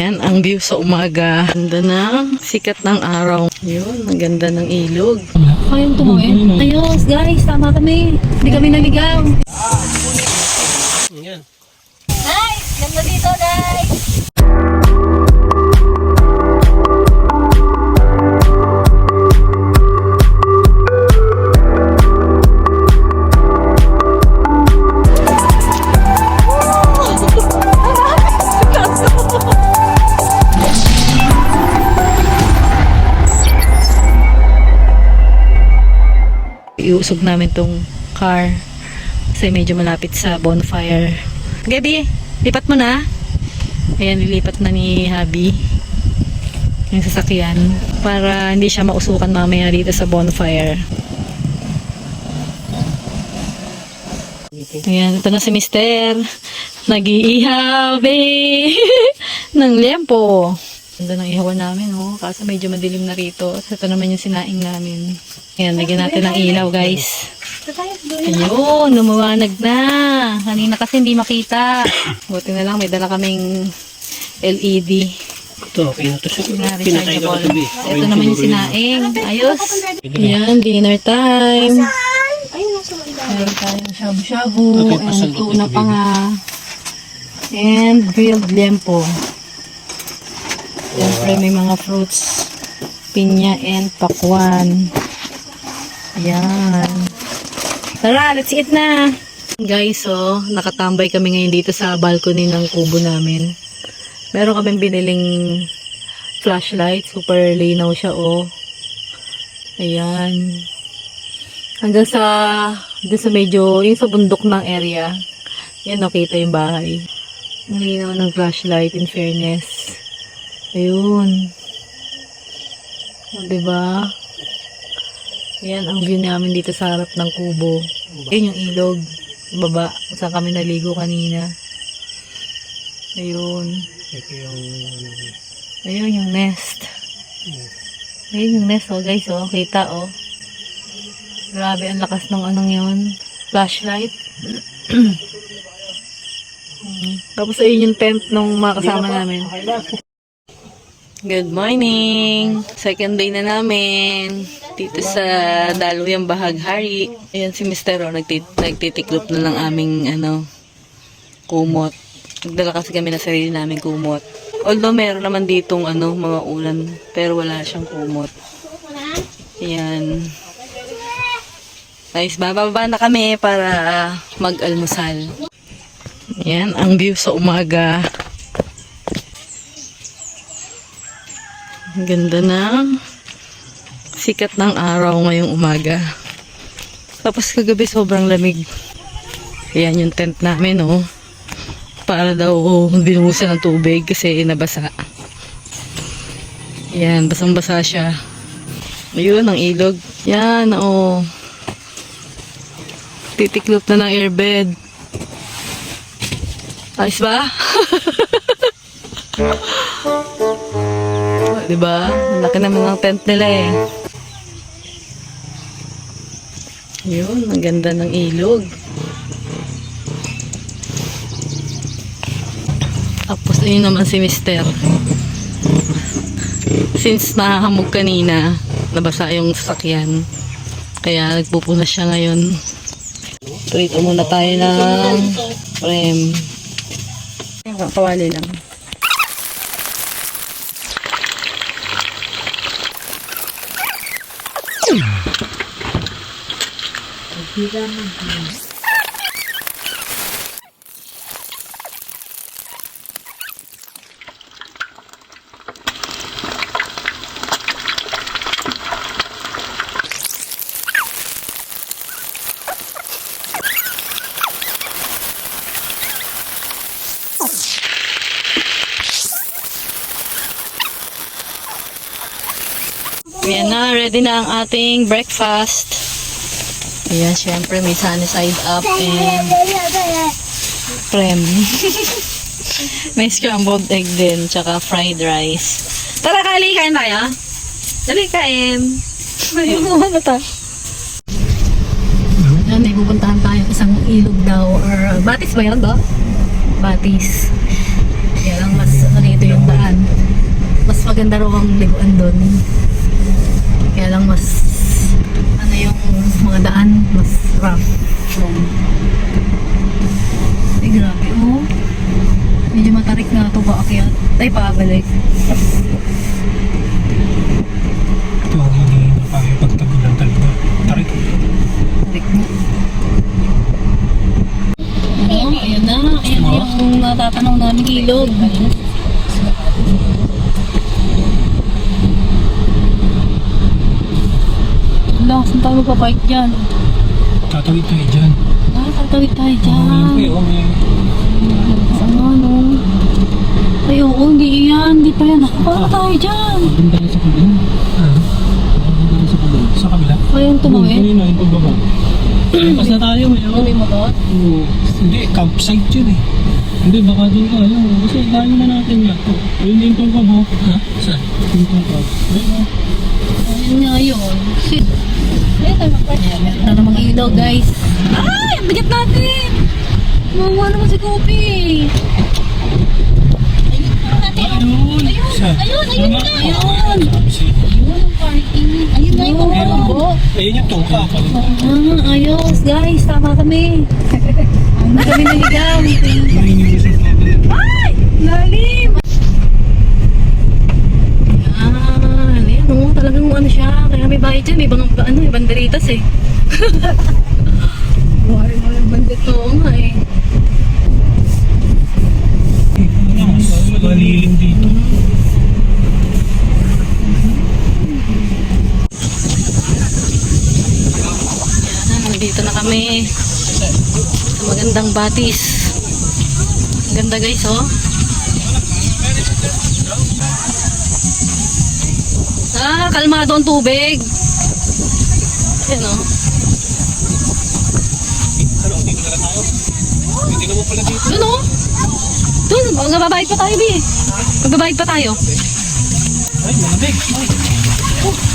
Yan ang view sa umaga. Ganda ng sikat ng araw. Yun, ang ganda ng ilog. Kayong tumuin. Ayos, guys. Tama kami. Hindi kami naligaw. Yan. Guys, ganda dito, guys. Iusog namin tong car kasi medyo malapit sa bonfire. Gabi, lipat mo na. Ayan, nilipat na ni Habi yung sasakyan para hindi siya mausukan mamaya dito sa bonfire. Ayan, ito na si Mister. Nag-iihaw, eh. ng lempo. Ganda ng ihawan namin, oh. Kaso medyo madilim na rito. At ito naman yung sinaing namin. Ayan, lagyan natin ng ilaw, guys. Ayun, lumuwanag na. Kanina kasi hindi makita. Buti na lang, may dala kaming LED. Ito, okay na to Pinatay ka rechargeable. katabi. Ito naman yung sinaing. Ayos. Ayan, dinner time. Meron tayong shabu-shabu. And ko tuna ito, pa nga. And grilled lempo. Siyempre may mga fruits. Pinya and pakwan. Ayan. Tara, let's eat na! Guys, so, nakatambay kami ngayon dito sa balcony ng kubo namin. Meron kami biniling flashlight. Super linaw siya, oh. Ayan. Hanggang sa, dun sa medyo, yung sa bundok ng area. Yan, nakita yung bahay. Ang linaw ng flashlight, in fairness. Ayun. O, diba? Yan ang view namin dito sa harap ng kubo. Yan yung ilog. Baba. Saan kami naligo kanina. Ayun. Ito yung... Ayun yung nest. Ayun yung nest, oh guys, oh. Kita, oh. Grabe, ang lakas ng anong yun. Flashlight. Mm. Tapos ayun yung tent nung mga kasama namin. Good morning! Second day na namin dito sa Daluyang Bahaghari. Ayan si Mr. O, nagtit nagtitiklop na ng aming ano, kumot. Nagdala kasi kami na sarili namin kumot. Although meron naman ditong ano, mga ulan, pero wala siyang kumot. Ayan. Guys, bababa na kami para mag-almusal. Ayan, ang view sa umaga. Ganda ng sikat ng araw ngayong umaga. Tapos kagabi sobrang lamig. Ayan yung tent namin, oh. Para daw binuhusan ng tubig kasi nabasa. Ayan, basang-basa siya. Ayun, ang ilog. Yan, oh. Titiklop na ng airbed. Ayos ba? Diba? Ang laki naman ng tent nila eh. Yun, ang ganda ng ilog. Tapos ayun naman si Mister. Since nahahamog kanina, nabasa yung sasakyan. Kaya nagpupunas siya ngayon. Prito muna tayo ng prem. Kawali lang. Ayan ready na ang ating breakfast. Ayan, syempre may sunny side up and prem. may scrambled egg din, tsaka fried rice. Tara, kali, kain tayo. Dali, kain. Mo na ta. Ayan, may pupuntahan tayo isang ilog daw or batis ba yun, do? Batis. Kaya lang mas ano yung daan. maganda raw ang liguan doon. Kaya lang mas, ano yung mga daan, mas rough. Ay, grabe, oh. Medyo matarik na ito ba akyat? Ay, pabalik. Ito ang hindi tayo pagtagulan talaga. Tarik. Tarik. Oh, ayan na. Ayan na yung natatanaw namin ilog. Wala, magpapark dyan? Tatawid tayo dyan. Ah, tatawid tayo Oo, yun dyan. po, may... Ano, ano? Ay, oo, hindi yan. Hindi pa yan. Ako, paano tayo dyan? Maganda na sa kabila. Ah. Maganda na sa kabila. Sa kabila? Kaya yung tumawid? Kanina, yung pagbaba. Pas na tayo, may Ano yung motor? Oo. Hindi, campsite yun eh. Hindi, baka doon tayo. Kasi dahil na natin yan. Oh, Ayun yung tungkab oh. Ha? Saan? Yung tungkab. Ayun oh. Ayun nga yun. Shit. Ayan tayo magpark. Ayan, meron na namang ilaw, guys. Ay, ang bigat natin! Mawa naman si Kopi. Ayun! Saan? Ayun, ayun na, ayun. Sabi sa'yo. Ayun ang parking. Ayun na yung Ayun. bumbo. Ayun yung tungkab. Ah, ayos, guys. Tama kami. Hindi kami naligaw. Ay! Lalim! Yan oh, talagang ano siya. Kaya may bahay dyan, may ibang ano, may banderitas eh. Buhay mo yung bandit. Oo nga eh. Magandang batis. Ganda guys, oh. Ah, kalmado ang tubig. Yan, oh. Doon, oh. Doon, magbabayad pa tayo, Bi. Magbabayad pa tayo. Ay, malamig. Ay.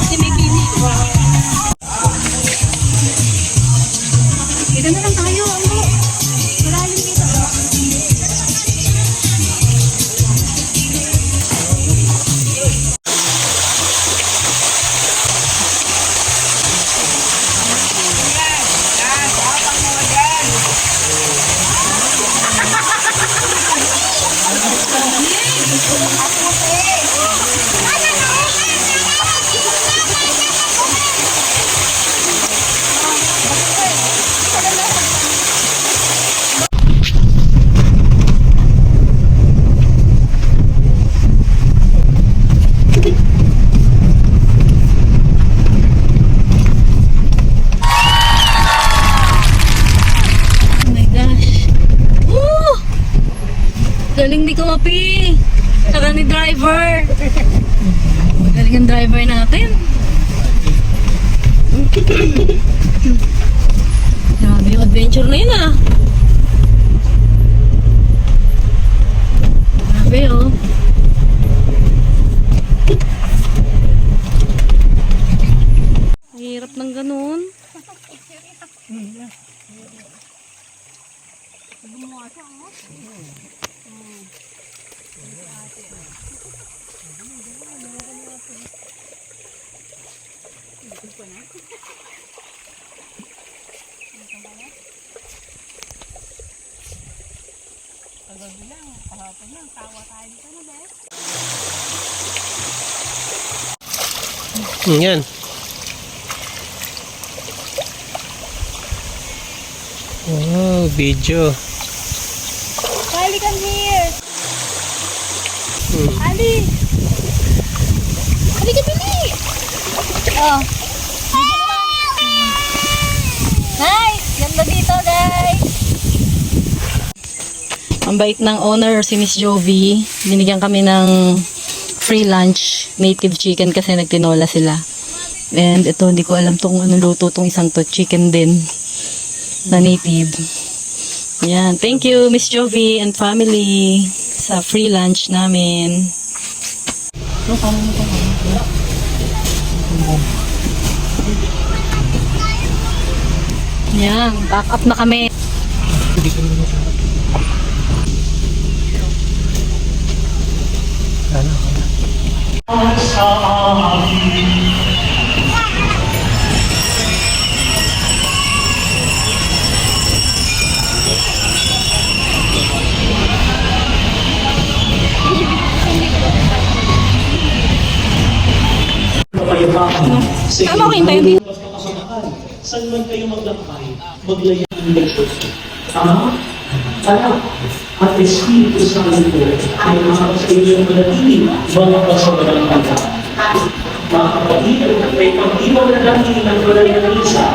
Dito Kopi. Saka ni driver. Galing ang driver natin. Grabe yung adventure na yun ah. Grabe oh. Hirap ng ganun. Yan. Wow, video. Kylie, come here. Hmm. Ali. Ali ka bili. Oh. Nice. Ganda dito, guys. Ang bait ng owner, si Miss Jovi. Binigyan kami ng free lunch, native chicken kasi nagtinola sila. And ito, hindi ko alam tong ano luto tong isang to. Chicken din. Na native. Yan. Thank you, Miss Jovi and family sa free lunch namin. Yan. Back up na kami. Tama ko hintayin dito. Saan man kayo maglakbay, maglaya ng leksyon. Ama, anak, at Espiritu Santo ay makakasayo ng manatili mga pasawalang kanta. Mga kapatid, may pag-iwan na namin ng banal na misa